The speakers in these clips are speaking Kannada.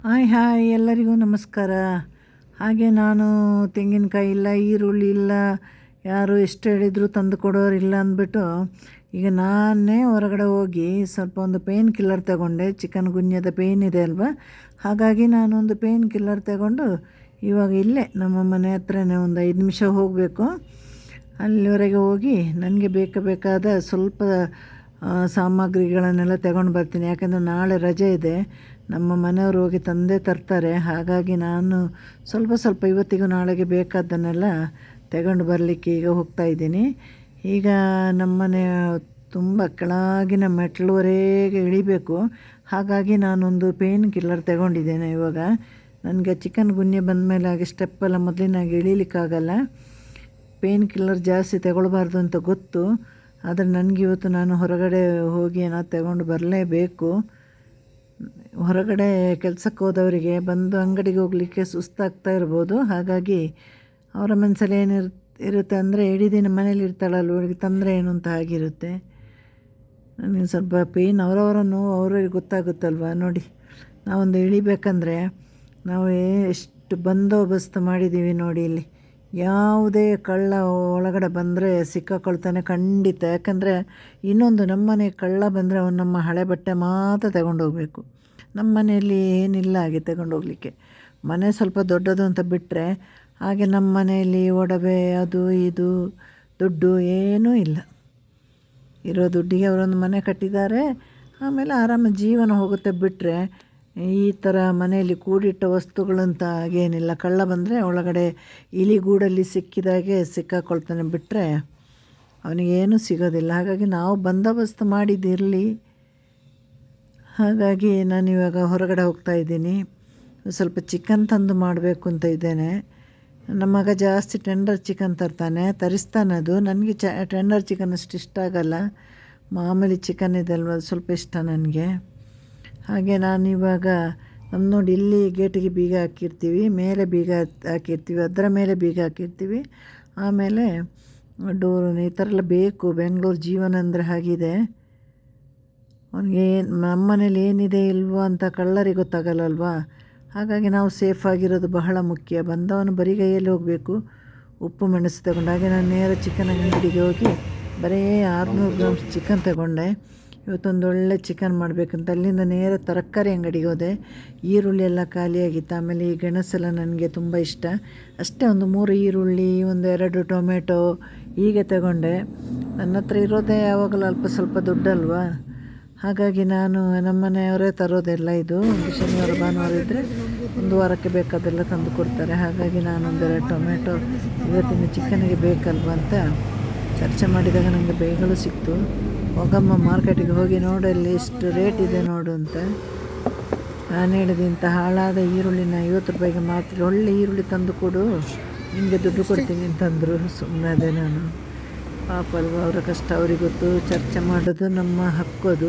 ಹಾಯ್ ಹಾಯ್, ಎಲ್ಲರಿಗೂ ನಮಸ್ಕಾರ. ಹಾಗೆ ನಾನು ತೆಂಗಿನಕಾಯಿ ಇಲ್ಲ, ಈರುಳ್ಳಿ ಇಲ್ಲ, ಯಾರು ಎಷ್ಟು ಹೇಳಿದ್ರು ತಂದು ಕೊಡೋರಿಲ್ಲ ಅಂದ್ಬಿಟ್ಟು, ಈಗ ನಾನೇ ಹೊರಗಡೆ ಹೋಗಿ ಸ್ವಲ್ಪ ಒಂದು ಪೇನ್ ಕಿಲ್ಲರ್ ತಗೊಂಡೆ. ಚಿಕನ್ ಗುನ್ಯದ ಪೇನ್ ಇದೆ ಅಲ್ವಾ? ಹಾಗಾಗಿ ನಾನೊಂದು ಪೇನ್ ಕಿಲ್ಲರ್ ತಗೊಂಡು ಇವಾಗ ಇಲ್ಲೇ ನಮ್ಮ ಮನೆ ಹತ್ರನೇ ಒಂದು ಐದು ನಿಮಿಷ ಹೋಗಬೇಕು. ಅಲ್ಲಿವರೆಗೆ ಹೋಗಿ ನನಗೆ ಬೇಕಾದ ಸ್ವಲ್ಪ ಸಾಮಗ್ರಿಗಳನ್ನೆಲ್ಲ ತಗೊಂಡು ಬರ್ತೀನಿ. ಯಾಕೆಂದರೆ ನಾಳೆ ರಜೆ ಇದೆ. ನಮ್ಮ ಮನೆಯವರು ಹೋಗಿ ತಂದೆ ತರ್ತಾರೆ. ಹಾಗಾಗಿ ನಾನು ಸ್ವಲ್ಪ ಸ್ವಲ್ಪ ಇವತ್ತಿಗೂ ನಾಳೆಗೆ ಬೇಕಾದ್ದನ್ನೆಲ್ಲ ತಗೊಂಡು ಬರಲಿಕ್ಕೆ ಈಗ ಹೋಗ್ತಾ ಇದ್ದೀನಿ. ಈಗ ನಮ್ಮನೆ ತುಂಬ ಕೆಳಗಿನ ಮೆಟ್ಲುವರೆಗೆ ಇಳಿಬೇಕು. ಹಾಗಾಗಿ ನಾನೊಂದು ಪೇನ್ ಕಿಲ್ಲರ್ ತಗೊಂಡಿದ್ದೇನೆ ಇವಾಗ. ನನಗೆ ಚಿಕನ್ ಗುನ್ಯೆ ಬಂದಮೇಲೆ ಹಾಗೆ ಸ್ಟೆಪ್ಪೆಲ್ಲ ಮೊದಲಿನಾಗೆ ಇಳಿಲಿಕ್ಕಾಗಲ್ಲ. ಪೇನ್ ಕಿಲ್ಲರ್ ಜಾಸ್ತಿ ತಗೊಳ್ಬಾರ್ದು ಅಂತ ಗೊತ್ತು. ಆದರೆ ನನಗೆ ಇವತ್ತು ನಾನು ಹೊರಗಡೆ ಹೋಗಿ ಏನೋ ತಗೊಂಡು ಬರಲೇಬೇಕು. ಹೊರಗಡೆ ಕೆಲಸಕ್ಕೆ ಹೋದವರಿಗೆ ಬಂದು ಅಂಗಡಿಗೆ ಹೋಗಲಿಕ್ಕೆ ಸುಸ್ತಾಗ್ತಾ ಇರ್ಬೋದು. ಹಾಗಾಗಿ ಅವರ ಮನಸ್ಸಲ್ಲಿ ಏನಿರ್, ಇರುತ್ತೆ ಅಂದರೆ ಇಡೀ ದಿನ ಮನೇಲಿ ಇರ್ತಾಳಲ್ಲ ಅವಳಿಗೆ ತೊಂದರೆ ಏನು ಅಂತ ಆಗಿರುತ್ತೆ ನನಗೆ ಸ್ವಲ್ಪ ಪೇನ್ ಅವರವರ ನೋವು ಅವ್ರಿಗೆ ಗೊತ್ತಾಗುತ್ತಲ್ವ? ನೋಡಿ, ನಾವೊಂದು ಇಳಿಬೇಕಂದ್ರೆ ನಾವು ಎಷ್ಟು ಬಂದೋಬಸ್ತ್ ಮಾಡಿದ್ದೀವಿ ನೋಡಿ ಇಲ್ಲಿ. ಯಾವುದೇ ಕಳ್ಳ ಒಳಗಡೆ ಬಂದರೆ ಸಿಕ್ಕಾಕೊಳ್ತಾನೆ ಖಂಡಿತ. ಯಾಕಂದರೆ ಇನ್ನೊಂದು ನಮ್ಮನೆ ಕಳ್ಳ ಬಂದರೆ ಅವನು ನಮ್ಮ ಹಳೆ ಬಟ್ಟೆ ಮಾತ್ರ ತಗೊಂಡೋಗ್ಬೇಕು. ನಮ್ಮ ಮನೆಯಲ್ಲಿ ಏನಿಲ್ಲ ಹಾಗೆ ತಗೊಂಡೋಗ್ಲಿಕ್ಕೆ. ಮನೆ ಸ್ವಲ್ಪ ದೊಡ್ಡದು ಅಂತ ಬಿಟ್ಟರೆ ಹಾಗೆ ನಮ್ಮ ಮನೆಯಲ್ಲಿ ಒಡವೆ ಅದು ಇದು ದುಡ್ಡು ಏನೂ ಇಲ್ಲ. ಇರೋ ದುಡ್ಡಿಗೆ ಅವರೊಂದು ಮನೆ ಕಟ್ಟಿದ್ದಾರೆ. ಆಮೇಲೆ ಆರಾಮ ಜೀವನ ಹೋಗುತ್ತೆ ಬಿಟ್ಟರೆ ಈ ಥರ ಮನೆಯಲ್ಲಿ ಕೂಡಿಟ್ಟ ವಸ್ತುಗಳಂತ ಹಾಗೇನಿಲ್ಲ ಕಳ್ಳ ಬಂದರೆ ಒಳಗಡೆ ಇಲಿಗೂಡಲ್ಲಿ ಸಿಕ್ಕಿದಾಗೆ ಸಿಕ್ಕಾಕೊಳ್ತಾನೆ ಬಿಟ್ಟರೆ ಅವನಿಗೇನೂ ಸಿಗೋದಿಲ್ಲ. ಹಾಗಾಗಿ ನಾವು ಬಂದೋಬಸ್ತ್ ಮಾಡಿದ್ದಿರಲಿ ಹಾಗಾಗಿ ನಾನು ಇವಾಗ ಹೊರಗಡೆ ಹೋಗ್ತಾ ಇದ್ದೀನಿ. ಸ್ವಲ್ಪ ಚಿಕನ್ ತಂದು ಮಾಡಬೇಕು ಅಂತ ಇದ್ದೇನೆ. ನಮ್ಮ ಮಗ ಜಾಸ್ತಿ ಟೆಂಡರ್ ಚಿಕನ್ ತರ್ತಾನೆ, ತರಿಸ್ತಾನೆ ಅದು. ನನಗೆ ಚ ಟೆಂಡರ್ ಚಿಕನ್ ಅಷ್ಟು ಇಷ್ಟ ಆಗಲ್ಲ. ಮಾಮೂಲಿ ಚಿಕನ್ ಇದೆಲ್ವ ಸ್ವಲ್ಪ ಇಷ್ಟ ನನಗೆ. ಹಾಗೆ ನಾನು ಇವಾಗ ನಮ್ಮ ನೋಡಿ ಇಲ್ಲಿ ಗೇಟಿಗೆ ಬೀಗ ಹಾಕಿರ್ತೀವಿ, ಮೇಲೆ ಬೀಗ ಹಾಕಿರ್ತೀವಿ, ಅದರ ಮೇಲೆ ಬೀಗ ಹಾಕಿರ್ತೀವಿ. ಆಮೇಲೆ ಡೋರು ಈ ಥರ ಎಲ್ಲ ಬೇಕು. ಬೆಂಗಳೂರು ಜೀವನ ಅಂದರೆ ಹಾಗಿದೆ. ಅವನಿಗೆ ನಮ್ಮ ಮನೇಲಿ ಏನಿದೆ ಇಲ್ವೋ ಅಂತ ಕಳ್ಳರಿಗೆ ಗೊತ್ತಾಗಲ್ಲಲ್ವಾ? ಹಾಗಾಗಿ ನಾವು ಸೇಫ್ ಆಗಿರೋದು ಬಹಳ ಮುಖ್ಯ. ಬಂದವನು ಬರಿಗೈಯಲ್ಲಿ ಹೋಗಬೇಕು. ಉಪ್ಪು ಮೆಣಸು ತಗೊಂಡು, ಹಾಗೆ ನಾನು ನೇರ ಚಿಕನ್ ಅಂಗಡಿಗೆ ಹೋಗಿ ಬರೀ ಆರುನೂರು ಗ್ರಾಮ್ಸ್ ಚಿಕನ್ ತಗೊಂಡೆ. ಇವತ್ತೊಂದು ಒಳ್ಳೆ ಚಿಕನ್ ಮಾಡಬೇಕಂತ ಅಲ್ಲಿಂದ ನೇರ ತರಕಾರಿ ಅಂಗಡಿಗೆ ಹೋದೆ. ಈರುಳ್ಳಿ ಎಲ್ಲ ಖಾಲಿಯಾಗಿತ್ತು. ಆಮೇಲೆ ಈ ಗೆಣಸೆಲ್ಲ ನನಗೆ ತುಂಬ ಇಷ್ಟ. ಅಷ್ಟೇ ಒಂದು ಮೂರು ಈರುಳ್ಳಿ, ಒಂದು ಎರಡು ಟೊಮೆಟೊ ಹೀಗೆ ತಗೊಂಡೆ. ನನ್ನ ಹತ್ರ ಇರೋದೇ ಯಾವಾಗಲೂ ಅಲ್ಪ ಸ್ವಲ್ಪ ದುಡ್ಡಲ್ವಾ? ಹಾಗಾಗಿ ನಾನು ನಮ್ಮ ಮನೆಯವರೇ ತರೋದೆಲ್ಲ ಇದು. ಒಂದು ಶನಿವಾರ, ಭಾನುವಾರ ಇದ್ದರೆ ಒಂದು ವಾರಕ್ಕೆ ಬೇಕಾದೆಲ್ಲ ತಂದು ಕೊಡ್ತಾರೆ. ಹಾಗಾಗಿ ನಾನು ಒಂದೆರಡು ಟೊಮೆಟೊ, ಇವತ್ತಿನ ಚಿಕನಿಗೆ ಬೇಕಲ್ವ ಅಂತ ಚರ್ಚೆ ಮಾಡಿದಾಗ ನನಗೆ ಬೇಗಲು ಸಿಕ್ತು. ಹೋಗಮ್ಮ, ಮಾರ್ಕೆಟಿಗೆ ಹೋಗಿ ನೋಡಲ್ಲಿ ಎಷ್ಟು ರೇಟ್ ಇದೆ ನೋಡು ಅಂತ. ನಾನು ಹೇಳಿದೆ, ಇಂಥ ಹಾಳಾದ ಈರುಳ್ಳಿನ ಐವತ್ತು ರೂಪಾಯಿಗೆ ಮಾತ್ರ ಒಳ್ಳೆ ಈರುಳ್ಳಿ ತಂದು ಕೊಡು. ನಿಮಗೆ ದುಡ್ಡು ಕೊಡ್ತೀನಿ ಅಂತಂದರು ಸುಮ್ಮನೆ ಅದೇ ನಾನು. ಪಾಪ ಅಲ್ವ, ಅವರ ಕಷ್ಟ, ಅವ್ರಿಗೆ ಗೊತ್ತು. ಚರ್ಚೆ ಮಾಡೋದು ನಮ್ಮ ಹಕ್ಕೋದು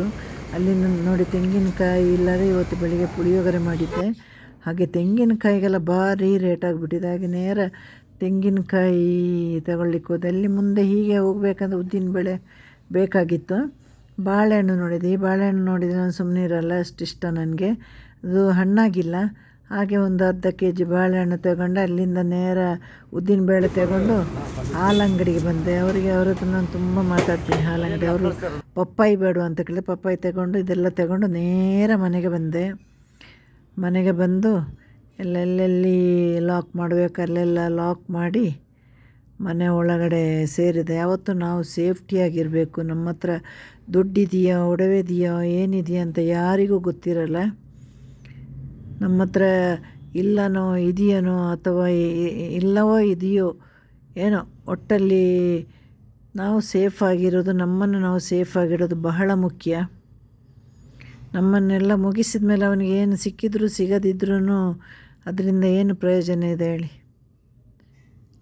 ಅಲ್ಲಿಂದ ನೋಡಿ ತೆಂಗಿನಕಾಯಿ ಇಲ್ಲದೆ ಇವತ್ತು ಬೆಳಿಗ್ಗೆ ಪುಳಿಯೋಗರೆ ಮಾಡಿದ್ದೆ. ಹಾಗೆ ತೆಂಗಿನಕಾಯಿಗೆಲ್ಲ ಭಾರಿ ರೇಟ್ ಆಗಿಬಿಟ್ಟಿದೆ. ಹಾಗೆ ನೇರ ತೆಂಗಿನಕಾಯಿ ತಗೊಳ್ಳಿಕ್ಕೆ ಹೋದೆ. ಅಲ್ಲಿ ಮುಂದೆ ಹೀಗೆ ಹೋಗ್ಬೇಕಂದ್ರೆ ಉದ್ದಿನ ಬೇಳೆ ಬೇಕಾಗಿತ್ತು. ಬಾಳೆಹಣ್ಣು ನೋಡಿದೆ. ಈ ಬಾಳೆಹಣ್ಣು ನೋಡಿದರೆ ಸುಮ್ಮನೆ ಇರಲ್ಲ ಅಷ್ಟು ಇಷ್ಟ ನನಗೆ. ಅದು ಹಣ್ಣಾಗಿಲ್ಲ. ಹಾಗೆ ಒಂದು ಅರ್ಧ ಕೆ ಜಿ ಬಾಳೆಹಣ್ಣು ತಗೊಂಡು ಅಲ್ಲಿಂದ ನೇರ ಉದ್ದಿನ ಬೇಳೆ ತಗೊಂಡು ಹಾಲಂಗಡಿಗೆ ಬಂದೆ. ಅವರಿಗೆ ಅವ್ರ ಹತ್ರ ನಾನು ತುಂಬ ಮಾತಾಡ್ತೀನಿ ಹಾಲಂಗಡಿ. ಅವರು ಪಪ್ಪಾಯಿ ಬೇಡು ಅಂತ ಕೇಳಿ ಪಪ್ಪಾಯಿ ತಗೊಂಡು ಇದೆಲ್ಲ ತಗೊಂಡು ನೇರ ಮನೆಗೆ ಬಂದೆ. ಮನೆಗೆ ಬಂದು ಎಲ್ಲೆಲ್ಲೆಲ್ಲಿ ಲಾಕ್ ಮಾಡಬೇಕು ಅಲ್ಲೆಲ್ಲ ಲಾಕ್ ಮಾಡಿ ಮನೆ ಒಳಗಡೆ ಸೇರಿದೆ. ಯಾವತ್ತೂ ನಾವು ಸೇಫ್ಟಿಯಾಗಿರಬೇಕು ನಮ್ಮ ಹತ್ರ ದುಡ್ಡಿದೆಯಾ ಇದೆಯೋ ಏನಿದೆಯೋ ಅಂತ ಯಾರಿಗೂ ಗೊತ್ತಿರಲ್ಲ. ನಮ್ಮ ಹತ್ರ ಇಲ್ಲನೋ ಇದೆಯೇನೋ ಅಥವಾ ಇಲ್ಲವೋ ಇದೆಯೋ ಏನೋ, ಒಟ್ಟಲ್ಲಿ ನಾವು ಸೇಫ್ ಆಗಿರೋದು, ನಮ್ಮನ್ನು ನಾವು ಸೇಫ್ ಆಗಿಡೋದು ಬಹಳ ಮುಖ್ಯ. ನಮ್ಮನ್ನೆಲ್ಲ ಮುಗಿಸಿದ ಮೇಲೆ ಅವನಿಗೆ ಏನು ಸಿಕ್ಕಿದ್ರೂ ಸಿಗದಿದ್ರೂ ಅದರಿಂದ ಏನು ಪ್ರಯೋಜನ ಇದೆ ಹೇಳಿ.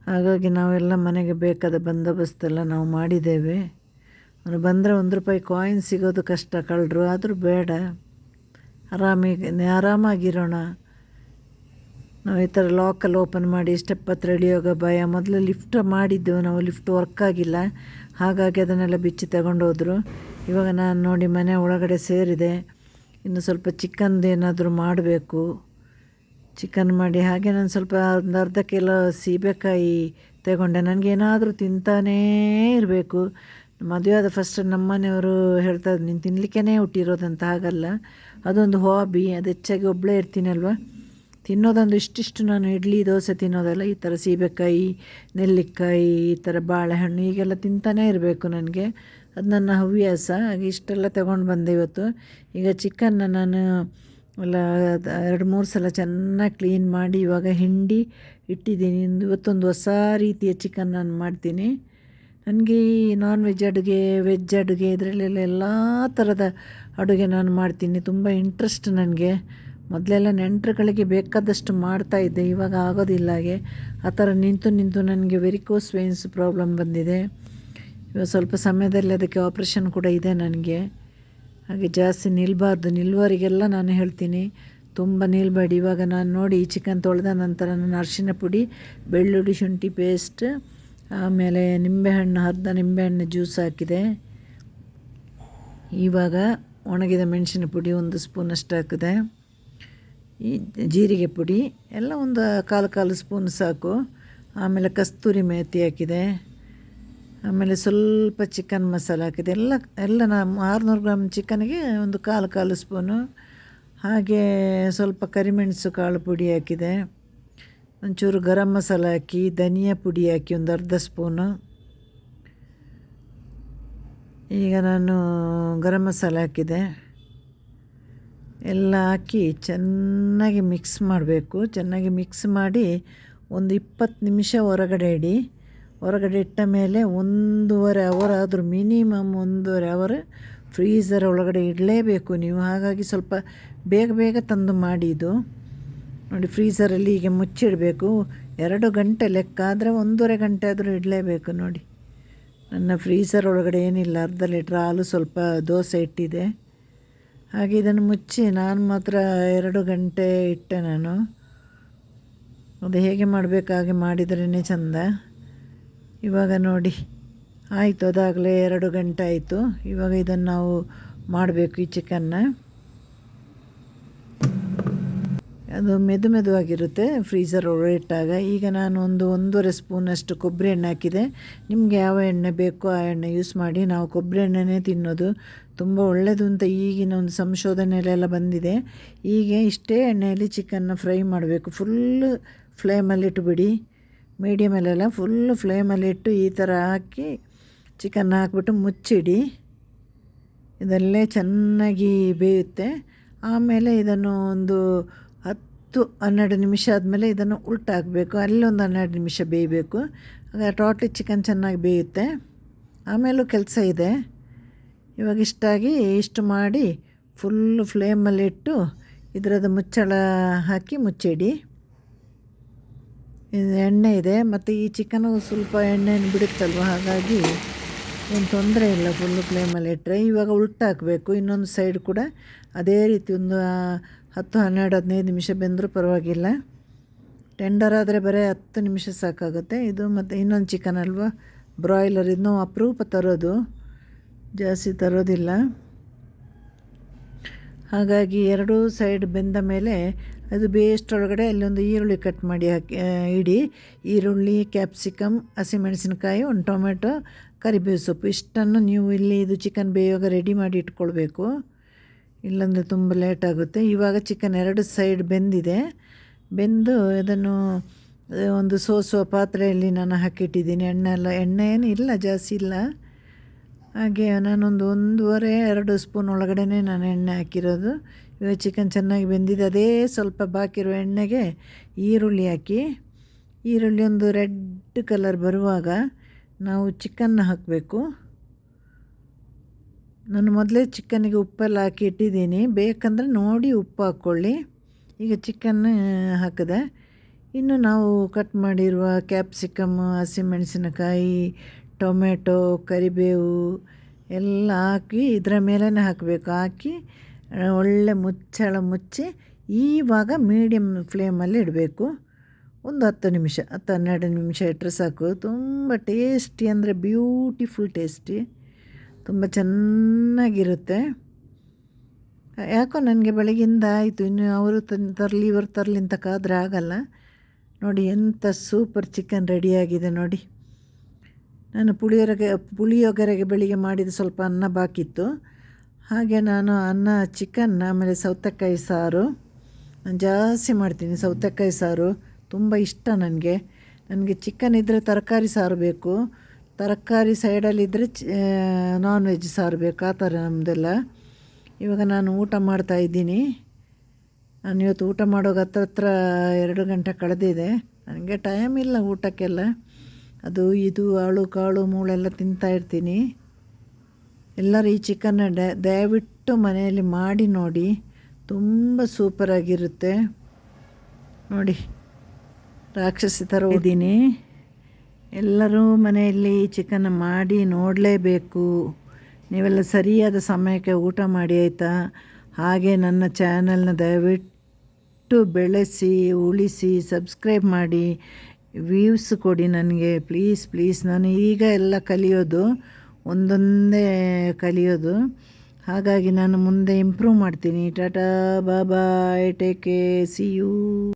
ಹಾಗಾಗಿ ನಾವೆಲ್ಲ ಮನೆಗೆ ಬೇಕಾದ ಬಂದೋಬಸ್ತೆಲ್ಲ ನಾವು ಮಾಡಿದ್ದೇವೆ. ಅವನು ಬಂದರೆ ಒಂದು ರೂಪಾಯಿ ಕಾಯಿನ್ ಸಿಗೋದು ಕಷ್ಟ, ಕಳ್ಳರು ಆದರೂ ಬೇಡ. ಆರಾಮಿಗೆ ಆರಾಮಾಗಿರೋಣ. ನಾವು ಈ ಥರ ಲಾಕಲ್ಲಿ ಓಪನ್ ಮಾಡಿ ಸ್ಟೆಪ್ ಹತ್ರ ಇಳಿಯೋಗ ಭಯ. ಮೊದಲು ಲಿಫ್ಟ್ ಮಾಡಿದ್ದೆವು ನಾವು. ಲಿಫ್ಟ್ ವರ್ಕ್ ಆಗಿಲ್ಲ. ಹಾಗಾಗಿ ಅದನ್ನೆಲ್ಲ ಬಿಚ್ಚಿ ತಗೊಂಡೋದ್ರು. ಇವಾಗ ನಾನು ನೋಡಿ ಮನೆ ಒಳಗಡೆ ಸೇರಿದೆ. ಇನ್ನು ಸ್ವಲ್ಪ ಚಿಕನ್ದು ಏನಾದರೂ ಮಾಡಬೇಕು. ಚಿಕನ್ ಮಾಡಿ ಹಾಗೆ ನಾನು ಸ್ವಲ್ಪ ಒಂದು ಅರ್ಧ ಕಿಲೋ ಸೀಬೆಕಾಯಿ ತಗೊಂಡೆ. ನನಗೆ ಏನಾದರೂ ತಿಂತಾನೇ ಇರಬೇಕು. ಮದುವೆ ಆದ ಫಸ್ಟ್ ನಮ್ಮ ಮನೆಯವರು ಹೇಳ್ತಾರೆ ನೀನು ತಿನ್ನಲಿಕ್ಕೇ ಹುಟ್ಟಿರೋದಂತ. ಹಾಗಲ್ಲ. ಅದೊಂದು ಹಾಬಿ ಅದು ಹೆಚ್ಚಾಗಿ ಒಬ್ಬಳೇ ಇರ್ತೀನಲ್ವ? ತಿನ್ನೋದೊಂದು ಇಷ್ಟಿಷ್ಟು ನಾನು ಇಡ್ಲಿ, ದೋಸೆ ತಿನ್ನೋದಲ್ಲ ಈ ಥರ ಸೀಬೆಕಾಯಿ, ನೆಲ್ಲಿಕಾಯಿ, ಈ ಥರ ಬಾಳೆಹಣ್ಣು ಹೀಗೆಲ್ಲ ತಿಂತಾನೇ ಇರಬೇಕು ನನಗೆ. ಅದು ನನ್ನ ಹವ್ಯಾಸ, ಹಾಗೆ ಇಷ್ಟೆಲ್ಲ ತಗೊಂಡು ಬಂದೆ ಇವತ್ತು. ಈಗ ಚಿಕನ್ನ ನಾನು ಎಲ್ಲ ಎರಡು, ಮೂರು ಸಲ ಚೆನ್ನಾಗಿ ಕ್ಲೀನ್ ಮಾಡಿ ಇವಾಗ ಹಿಂಡಿ ಇಟ್ಟಿದ್ದೀನಿ. ಇವತ್ತೊಂದು ಹೊಸ ರೀತಿಯ ಚಿಕನ್ ನಾನು ಮಾಡ್ತೀನಿ. ನನಗೆ ನಾನ್ ವೆಜ್ ಅಡುಗೆ ವೆಜ್ ಅಡುಗೆ ಇದರಲ್ಲೆಲ್ಲ ಎಲ್ಲ ಥರದ ಅಡುಗೆ ನಾನು ಮಾಡ್ತೀನಿ. ತುಂಬ ಇಂಟ್ರೆಸ್ಟ್ ನನಗೆ. ಮೊದಲೆಲ್ಲ ನೆಂಟರುಗಳಿಗೆ ಬೇಕಾದಷ್ಟು ಮಾಡ್ತಾಯಿದ್ದೆ ಇವಾಗ ಆಗೋದಿಲ್ಲ ಹಾಗೆ. ಆ ಥರ ನಿಂತು ನಿಂತು ನನಗೆ ವೆರಿಕೋಸ್ ವೇನ್ಸ್ ಪ್ರಾಬ್ಲಮ್ ಬಂದಿದೆ. ಇವಾಗ ಸ್ವಲ್ಪ ಸಮಯದಲ್ಲಿ ಅದಕ್ಕೆ ಆಪ್ರೇಷನ್ ಕೂಡ ಇದೆ ನನಗೆ. ಹಾಗೆ ಜಾಸ್ತಿ ನಿಲ್ಲಬಾರ್ದು ನಿಲ್ವರಿಗೆಲ್ಲ ನಾನು ಹೇಳ್ತೀನಿ. ತುಂಬ ನಿಲ್ಬೇಡಿ. ಇವಾಗ ನಾನು ನೋಡಿ ಚಿಕನ್ ತೊಳೆದ ನಂತರ ನಾನು ಅರಿಶಿನ ಪುಡಿ, ಬೆಳ್ಳುಳ್ಳಿ ಶುಂಠಿ ಪೇಸ್ಟ್ ಆಮೇಲೆ ನಿಂಬೆಹಣ್ಣು, ಅರ್ಧ ನಿಂಬೆಹಣ್ಣು ಜ್ಯೂಸ್ ಹಾಕಿದೆ. ಇವಾಗ ಒಣಗಿದ ಮೆಣಸಿನ ಪುಡಿ ಒಂದು ಸ್ಪೂನಷ್ಟು ಹಾಕಿದೆ. ಈ ಜೀರಿಗೆ ಪುಡಿ, ಎಲ್ಲ ಒಂದು ಕಾಲು ಕಾಲು ಸ್ಪೂನ್ ಸಾಕು. ಆಮೇಲೆ ಕಸ್ತೂರಿ ಮೇಥಿ ಹಾಕಿದೆ. ಆಮೇಲೆ ಸ್ವಲ್ಪ ಚಿಕನ್ ಮಸಾಲ ಹಾಕಿದೆ. ಎಲ್ಲ ಎಲ್ಲ ನಾನು ಆರುನೂರು ಗ್ರಾಮ್ ಚಿಕನ್ಗೆ ಒಂದು ಕಾಲು ಕಾಲು ಸ್ಪೂನು. ಹಾಗೆ ಸ್ವಲ್ಪ ಕರಿಮೆಣಸು ಕಾಳು ಪುಡಿ ಹಾಕಿದೆ. ಒಂಚೂರು ಗರಂ ಮಸಾಲ ಹಾಕಿ, ಧನಿಯಾ ಪುಡಿ ಹಾಕಿ, ಒಂದು ಅರ್ಧ ಸ್ಪೂನು. ಈಗ ನಾನು ಗರಂ ಮಸಾಲ ಹಾಕಿದೆ. ಎಲ್ಲ ಹಾಕಿ ಚೆನ್ನಾಗಿ ಮಿಕ್ಸ್ ಮಾಡಬೇಕು. ಚೆನ್ನಾಗಿ ಮಿಕ್ಸ್ ಮಾಡಿ ಒಂದು ಇಪ್ಪತ್ತು ನಿಮಿಷ ಹೊರಗಡೆ ಇಡಿ. ಹೊರಗಡೆ ಇಟ್ಟ ಮೇಲೆ ಒಂದೂವರೆ ಅವರ್ ಆದರೂ ಮಿನಿಮಮ್ ಒಂದೂವರೆ ಅವರ್ ಫ್ರೀಝರ್ ಒಳಗಡೆ ಇಡಲೇಬೇಕು ನೀವು. ಹಾಗಾಗಿ ಸ್ವಲ್ಪ ಬೇಗ ಬೇಗ ತಂದು ಮಾಡಿದ್ದು ನೋಡಿ ಫ್ರೀಸರಲ್ಲಿ ಹೀಗೆ ಮುಚ್ಚಿಡಬೇಕು. ಎರಡು ಗಂಟೆ ಲೆಕ್ಕ ಆದರೆ ಒಂದೂವರೆ ಗಂಟೆ ಆದರೂ ಇಡಲೇಬೇಕು ನೋಡಿ. ನನ್ನ ಫ್ರೀಸರ್ ಒಳಗಡೆ ಏನಿಲ್ಲ, ಅರ್ಧ ಲೀಟ್ರ್ ಹಾಲು ಸ್ವಲ್ಪ ದೋಸೆ ಇಟ್ಟಿದೆ. ಹಾಗೆ ಇದನ್ನು ಮುಚ್ಚಿ ನಾನು ಮಾತ್ರ ಎರಡು ಗಂಟೆ ಇಟ್ಟೆ ನಾನು. ಅದು ಹೇಗೆ ಮಾಡಬೇಕು, ಹಾಗೆ ಮಾಡಿದ್ರೇ ಚಂದ. ಇವಾಗ ನೋಡಿ, ಆಯಿತು, ಅದಾಗಲೇ ಎರಡು ಗಂಟೆ ಆಯಿತು. ಇವಾಗ ಇದನ್ನು ನಾವು ಮಾಡಬೇಕು ಈ ಚಿಕನ್ನ ಅದು ಮೆದು ಮೆದುವಾಗಿರುತ್ತೆ ಫ್ರೀಸರ್ ಒಳಗಿಟ್ಟಾಗ ಈಗ ನಾನು ಒಂದು ಒಂದೂವರೆ ಸ್ಪೂನಷ್ಟು ಕೊಬ್ಬರಿ ಎಣ್ಣೆ ಹಾಕಿದೆ. ನಿಮಗೆ ಯಾವ ಎಣ್ಣೆ ಬೇಕೋ ಆ ಎಣ್ಣೆ ಯೂಸ್ ಮಾಡಿ ನಾವು ಕೊಬ್ಬರಿ ಎಣ್ಣೆನೇ ತಿನ್ನೋದು. ತುಂಬ ಒಳ್ಳೆಯದು ಅಂತ ಈಗಿನ ಒಂದು ಸಂಶೋಧನೆಯಲ್ಲೆಲ್ಲ ಬಂದಿದೆ. ಈಗ ಇಷ್ಟೇ ಎಣ್ಣೆಯಲ್ಲಿ ಚಿಕನ್ನ ಫ್ರೈ ಮಾಡಬೇಕು. ಫುಲ್ಲು ಫ್ಲೇಮಲ್ಲಿಟ್ಟುಬಿಡಿ ಮೀಡಿಯಮಲ್ಲೆಲ್ಲ ಫುಲ್ಲು ಫ್ಲೇಮಲ್ಲಿಟ್ಟು ಈ ಥರ ಹಾಕಿ ಚಿಕನ್ ಹಾಕ್ಬಿಟ್ಟು ಮುಚ್ಚಿಡಿ. ಇದಲ್ಲೇ ಚೆನ್ನಾಗಿ ಬೇಯುತ್ತೆ. ಆಮೇಲೆ ಇದನ್ನು ಒಂದು ಹತ್ತು ಹನ್ನೆರಡು ನಿಮಿಷ ಆದಮೇಲೆ ಇದನ್ನು ಉಲ್ಟಾಕಬೇಕು. ಅಲ್ಲೊಂದು ಹನ್ನೆರಡು ನಿಮಿಷ ಬೇಯಬೇಕು. ಆಗ ಟೋಟ್ಲಿ ಚಿಕನ್ ಚೆನ್ನಾಗಿ ಬೇಯುತ್ತೆ. ಆಮೇಲೂ ಕೆಲಸ ಇದೆ. ಇವಾಗ ಇಷ್ಟಾಗಿ ಇಷ್ಟು ಮಾಡಿ ಫುಲ್ಲು ಫ್ಲೇಮಲ್ಲಿಟ್ಟು ಇದರದ್ದು ಮುಚ್ಚಳ ಹಾಕಿ ಮುಚ್ಚಿಡಿ. ಎಣ್ಣೆ ಇದೆ. ಮತ್ತು ಈ ಚಿಕನು ಸ್ವಲ್ಪ ಎಣ್ಣೆಯನ್ನು ಬಿಡುತ್ತಲ್ವ? ಹಾಗಾಗಿ ಏನು ತೊಂದರೆ ಇಲ್ಲ ಫುಲ್ಲು ಫ್ಲೇಮಲ್ಲಿ ಇಟ್ಟರೆ ಇವಾಗ ಉಲ್ಟಾಕಬೇಕು ಇನ್ನೊಂದು ಸೈಡ್ ಕೂಡ ಅದೇ ರೀತಿ ಒಂದು ಹತ್ತು, ಹನ್ನೆರಡು, ಹದಿನೈದು ನಿಮಿಷ ಬೆಂದರೂ ಪರವಾಗಿಲ್ಲ. ಟೆಂಡರ್ ಆದರೆ ಬರೀ ಹತ್ತು ನಿಮಿಷ ಸಾಕಾಗುತ್ತೆ. ಇದು ಮತ್ತು ಇನ್ನೊಂದು ಚಿಕನ್ ಅಲ್ವಾ? ಬ್ರಾಯ್ಲರ್ ಇದನ್ನು ಅಪರೂಪ ತರೋದು. ಜಾಸ್ತಿ ತರೋದಿಲ್ಲ. ಹಾಗಾಗಿ ಎರಡೂ ಸೈಡ್ ಬೆಂದ ಮೇಲೆ ಅದು ಬೇಸ್ಟೊಳಗಡೆ ಅಲ್ಲೊಂದು ಈರುಳ್ಳಿ ಕಟ್ ಮಾಡಿ ಹಾಕಿ ಇಡಿ. ಈರುಳ್ಳಿ ಕ್ಯಾಪ್ಸಿಕಮ್ ಹಸಿಮೆಣಸಿನಕಾಯಿ, ಒಂದು ಟೊಮೆಟೊ, ಕರಿಬೇವು ಸೊಪ್ಪು. ಇಷ್ಟನ್ನು ನೀವು ಇಲ್ಲಿ ಇದು ಚಿಕನ್ ಬೇಯೋಗ ರೆಡಿ ಮಾಡಿ ಇಟ್ಕೊಳ್ಬೇಕು. ಇಲ್ಲಾಂದರೆ ತುಂಬ ಲೇಟ್ ಆಗುತ್ತೆ. ಇವಾಗ ಚಿಕನ್ ಎರಡು ಸೈಡ್ ಬೆಂದಿದೆ. ಬೆಂದು ಇದನ್ನು ಒಂದು ಸೋಸುವ ಪಾತ್ರೆಯಲ್ಲಿ ನಾನು ಹಾಕಿಟ್ಟಿದ್ದೀನಿ. ಎಣ್ಣೆ ಎಲ್ಲ, ಎಣ್ಣೆ ಏನು ಇಲ್ಲ, ಜಾಸ್ತಿ ಇಲ್ಲ. ಹಾಗೆ ನಾನೊಂದು ಒಂದೂವರೆ, ಎರಡು ಸ್ಪೂನ್ ಒಳಗಡೆ ನಾನು ಎಣ್ಣೆ ಹಾಕಿರೋದು. ಇವಾಗ ಚಿಕನ್ ಚೆನ್ನಾಗಿ ಬೆಂದಿದೆ. ಅದೇ ಸ್ವಲ್ಪ ಬಾಕಿರೋ ಎಣ್ಣೆಗೆ ಈರುಳ್ಳಿ ಹಾಕಿ, ಈರುಳ್ಳಿ ಒಂದು ರೆಡ್ ಕಲರ್ ಬರುವಾಗ ನಾವು ಚಿಕನ್ನ ಹಾಕಬೇಕು. ನಾನು ಮೊದಲೇ ಚಿಕನ್ನಿಗೆ ಉಪ್ಪೆಲ್ಲ ಹಾಕಿ ಇಟ್ಟಿದ್ದೀನಿ. ಬೇಕಂದರೆ ನೋಡಿ ಉಪ್ಪು ಹಾಕ್ಕೊಳ್ಳಿ. ಈಗ ಚಿಕನ್ ಹಾಕಿದೆ. ಇನ್ನು ನಾವು ಕಟ್ ಮಾಡಿರುವ ಕ್ಯಾಪ್ಸಿಕಮ್ ಹಸಿಮೆಣಸಿನಕಾಯಿ ಟೊಮೆಟೊ ಕರಿಬೇವು ಎಲ್ಲ ಹಾಕಿ ಇದರ ಮೇಲೇ ಹಾಕಬೇಕು. ಹಾಕಿ ಒಳ್ಳೆ ಮುಚ್ಚಳ ಮುಚ್ಚಿ ಈವಾಗ ಮೀಡಿಯಮ್ ಫ್ಲೇಮಲ್ಲಿ ಇಡಬೇಕು. ಒಂದು ಹತ್ತು ನಿಮಿಷ, ಹತ್ತು ಹನ್ನೆರಡು ನಿಮಿಷ ಇಟ್ಟರೆ ಸಾಕು. ತುಂಬ ಟೇಸ್ಟಿ ಅಂದರೆ ಬ್ಯೂಟಿಫುಲ್ ಟೇಸ್ಟಿ ತುಂಬ ಚೆನ್ನಾಗಿರುತ್ತೆ. ಯಾಕೋ ನನಗೆ ಬೆಳಗಿಂದ ಆಯಿತು. ಇನ್ನು ಅವರು ತನ್, ತರಲಿ, ಇವರು ತರಲಿ ಅಂತ ಕಾದ್ರೆ ಆಗಲ್ಲ. ನೋಡಿ ಎಂಥ ಸೂಪರ್ ಚಿಕನ್ ರೆಡಿಯಾಗಿದೆ ನೋಡಿ. ನಾನು ಪುಳಿಯೊರೆಗೆ ಪುಳಿಯೋಗರೆಗೆ ಬೆಳಿಗ್ಗೆ ಮಾಡಿದ ಸ್ವಲ್ಪ ಅನ್ನ ಬಾಕಿತ್ತು. ಹಾಗೆ ನಾನು ಅನ್ನ ಚಿಕನ್ ಆಮೇಲೆ ಸೌತೆಕಾಯಿ ಸಾರು. ನಾನು ಜಾಸ್ತಿ ಮಾಡ್ತೀನಿ ಸೌತೆಕಾಯಿ ಸಾರು. ತುಂಬ ಇಷ್ಟ ನನಗೆ. ನನಗೆ ಚಿಕನ್ ಇದ್ದರೆ ತರಕಾರಿ ಸಾರು ಬೇಕು. ತರಕಾರಿ ಸೈಡಲ್ಲಿದ್ದರೆ ಚ ನಾನ್ ವೆಜ್ ಸಾರು ಬೇಕು. ಆ ಥರ ನಮ್ಮದೆಲ್ಲ ಇವಾಗ ನಾನು ಊಟ ಮಾಡ್ತಾ ಇದ್ದೀನಿ. ನಾನು ಇವತ್ತು ಊಟ ಮಾಡೋಕೆ ಹತ್ರ ಹತ್ರ ಎರಡು ಗಂಟೆ ಕಳೆದಿದೆ. ನನಗೆ ಟೈಮ್ ಇಲ್ಲ ಊಟಕ್ಕೆಲ್ಲ. ಅದು ಇದು, ಆಳು ಕಾಳು, ಮೂಳೆಲ್ಲ ತಿಂತಾ ಇರ್ತೀನಿ. ಎಲ್ಲರೂ ಈ ಚಿಕನ್ನ ದಯವಿಟ್ಟು ಮನೆಯಲ್ಲಿ ಮಾಡಿ ನೋಡಿ. ತುಂಬ ಸೂಪರಾಗಿರುತ್ತೆ ನೋಡಿ ರಾಕ್ಷಸಿ ಥರ ಇದ್ದೀನಿ. ಎಲ್ಲರೂ ಮನೆಯಲ್ಲಿ ಈ ಚಿಕನ್ ಮಾಡಿ ನೋಡಲೇಬೇಕು. ನೀವೆಲ್ಲ ಸರಿಯಾದ ಸಮಯಕ್ಕೆ ಊಟ ಮಾಡಿ ಆಯಿತಾ? ಹಾಗೆ ನನ್ನ ಚಾನಲ್ನ ದಯವಿಟ್ಟು ಬೆಳೆಸಿ ಉಳಿಸಿ ಸಬ್ಸ್ಕ್ರೈಬ್ ಮಾಡಿ. ವ್ಯೂಸ್ ಕೊಡಿ ನನಗೆ. ಪ್ಲೀಸ್ ಪ್ಲೀಸ್ ನಾನು ಈಗ ಎಲ್ಲ ಕಲಿಯೋದು ಒಂದೊಂದೇ ಕಲಿಯೋದು. ಹಾಗಾಗಿ ನಾನು ಮುಂದೆ ಇಂಪ್ರೂವ್ ಮಾಡ್ತೀನಿ. Tata bye bye take see you